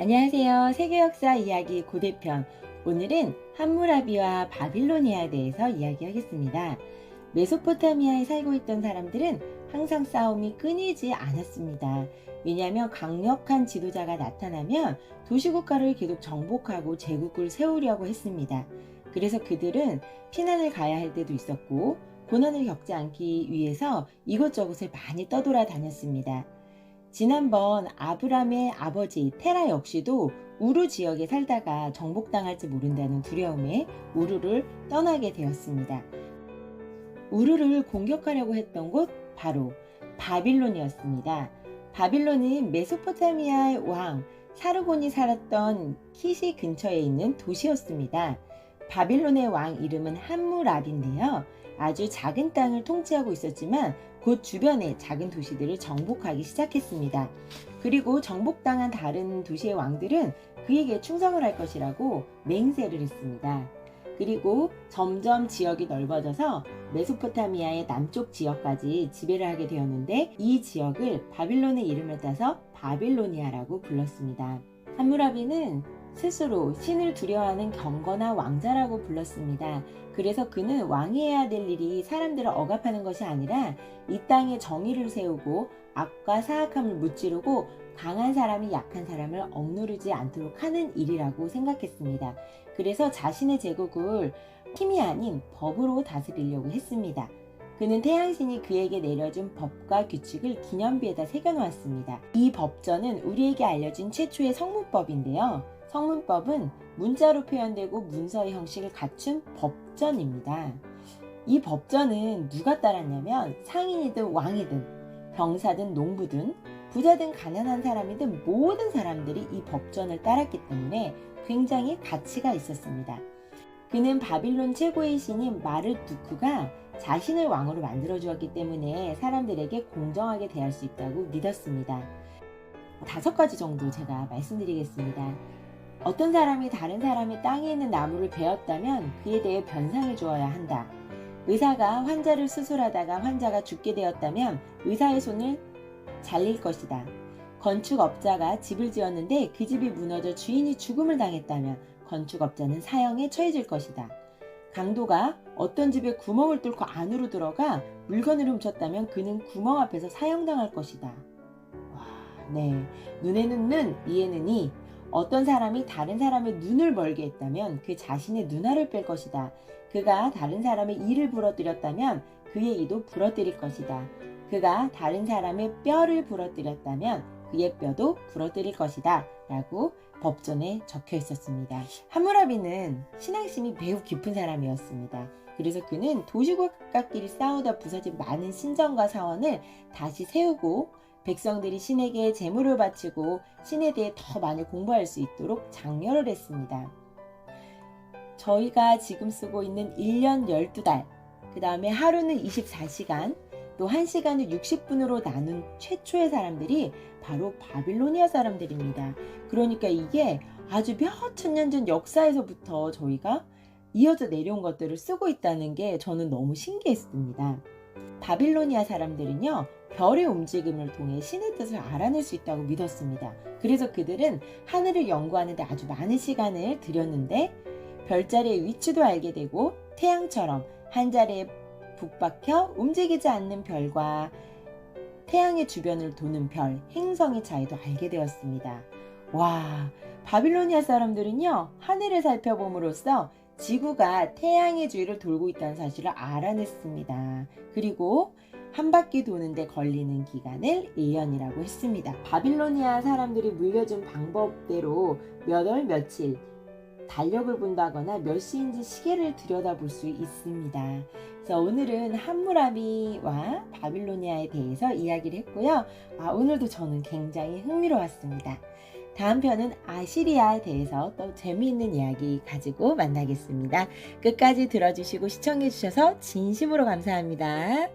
안녕하세요. 세계 역사 이야기 고대편. 오늘은 함무라비와 바빌로니아에 대해서 이야기하겠습니다. 메소포타미아에 살고 있던 사람들은 항상 싸움이 끊이지 않았습니다. 왜냐하면 강력한 지도자가 나타나면 도시국가를 계속 정복하고 제국을 세우려고 했습니다. 그래서 그들은 피난을 가야 할 때도 있었고 고난을 겪지 않기 위해서 이곳저곳을 많이 떠돌아 다녔습니다. 지난번 아브람의 아버지 테라 역시도 우루 지역에 살다가 정복당할지 모른다는 두려움에 우루를 떠나게 되었습니다. 우루를 공격하려고 했던 곳 바로 바빌론이었습니다. 바빌론은 메소포타미아의 왕 사르곤이 살았던 키시 근처에 있는 도시였습니다. 바빌론의 왕 이름은 함무랍인데요. 아주 작은 땅을 통치하고 있었지만 곧 주변의 작은 도시들을 정복하기 시작했습니다. 그리고 정복당한 다른 도시의 왕들은 그에게 충성을 할 것이라고 맹세를 했습니다. 그리고 점점 지역이 넓어져서 메소포타미아의 남쪽 지역까지 지배를 하게 되었는데 이 지역을 바빌론의 이름을 따서 바빌로니아라고 불렀습니다. 함무라비는 스스로 신을 두려워하는 경건한 왕자라고 불렀습니다. 그래서 그는 왕이 해야 될 일이 사람들을 억압하는 것이 아니라 이 땅에 정의를 세우고 악과 사악함을 무찌르고 강한 사람이 약한 사람을 억누르지 않도록 하는 일이라고 생각했습니다. 그래서 자신의 제국을 힘이 아닌 법으로 다스리려고 했습니다. 그는 태양신이 그에게 내려준 법과 규칙을 기념비에다 새겨놓았습니다. 이 법전은 우리에게 알려진 최초의 성문법인데요. 성문법은 문자로 표현되고 문서의 형식을 갖춘 법전입니다. 이 법전은 누가 따랐냐면 상인이든 왕이든 병사든 농부든 부자든 가난한 사람이든 모든 사람들이 이 법전을 따랐기 때문에 굉장히 가치가 있었습니다. 그는 바빌론 최고의 신인 마르두크가 자신을 왕으로 만들어 주었기 때문에 사람들에게 공정하게 대할 수 있다고 믿었습니다. 다섯 가지 정도 제가 말씀드리겠습니다. 어떤 사람이 다른 사람의 땅에 있는 나무를 베었다면 그에 대해 변상을 주어야 한다. 의사가 환자를 수술하다가 환자가 죽게 되었다면 의사의 손을 잘릴 것이다. 건축업자가 집을 지었는데 그 집이 무너져 주인이 죽음을 당했다면 건축업자는 사형에 처해질 것이다. 강도가 어떤 집에 구멍을 뚫고 안으로 들어가 물건을 훔쳤다면 그는 구멍 앞에서 사형당할 것이다. 와, 네. 눈에는 눈, 이에는 이. 어떤 사람이 다른 사람의 눈을 멀게 했다면 그 자신의 눈알을 뺄 것이다. 그가 다른 사람의 이를 부러뜨렸다면 그의 이도 부러뜨릴 것이다. 그가 다른 사람의 뼈를 부러뜨렸다면 그의 뼈도 부러뜨릴 것이다. 라고 법전에 적혀 있었습니다. 하무라비는 신앙심이 매우 깊은 사람이었습니다. 그래서 그는 도시국가끼리 싸우다 부서진 많은 신전과 사원을 다시 세우고 백성들이 신에게 재물을 바치고 신에 대해 더 많이 공부할 수 있도록 장려를 했습니다. 저희가 지금 쓰고 있는 1년 12달, 그 다음에 하루는 24시간, 또 1시간을 60분으로 나눈 최초의 사람들이 바로 바빌로니아 사람들입니다. 그러니까 이게 아주 몇천 년 전 역사에서부터 저희가 이어져 내려온 것들을 쓰고 있다는 게 저는 너무 신기했습니다. 바빌로니아 사람들은요, 별의 움직임을 통해 신의 뜻을 알아낼 수 있다고 믿었습니다. 그래서 그들은 하늘을 연구하는데 아주 많은 시간을 들였는데 별자리의 위치도 알게 되고 태양처럼 한 자리에 북박혀 움직이지 않는 별과 태양의 주변을 도는 별, 행성의 차이도 알게 되었습니다. 와, 바빌로니아 사람들은요, 하늘을 살펴봄으로써 지구가 태양의 주위를 돌고 있다는 사실을 알아냈습니다. 그리고 한 바퀴 도는데 걸리는 기간을 1년이라고 했습니다. 바빌로니아 사람들이 물려준 방법대로 몇 월 며칠 달력을 본다거나 몇 시인지 시계를 들여다볼 수 있습니다. 그래서 오늘은 함무라비와 바빌로니아에 대해서 이야기를 했고요. 아, 오늘도 저는 굉장히 흥미로웠습니다. 다음 편은 아시리아에 대해서 또 재미있는 이야기 가지고 만나겠습니다. 끝까지 들어주시고 시청해주셔서 진심으로 감사합니다.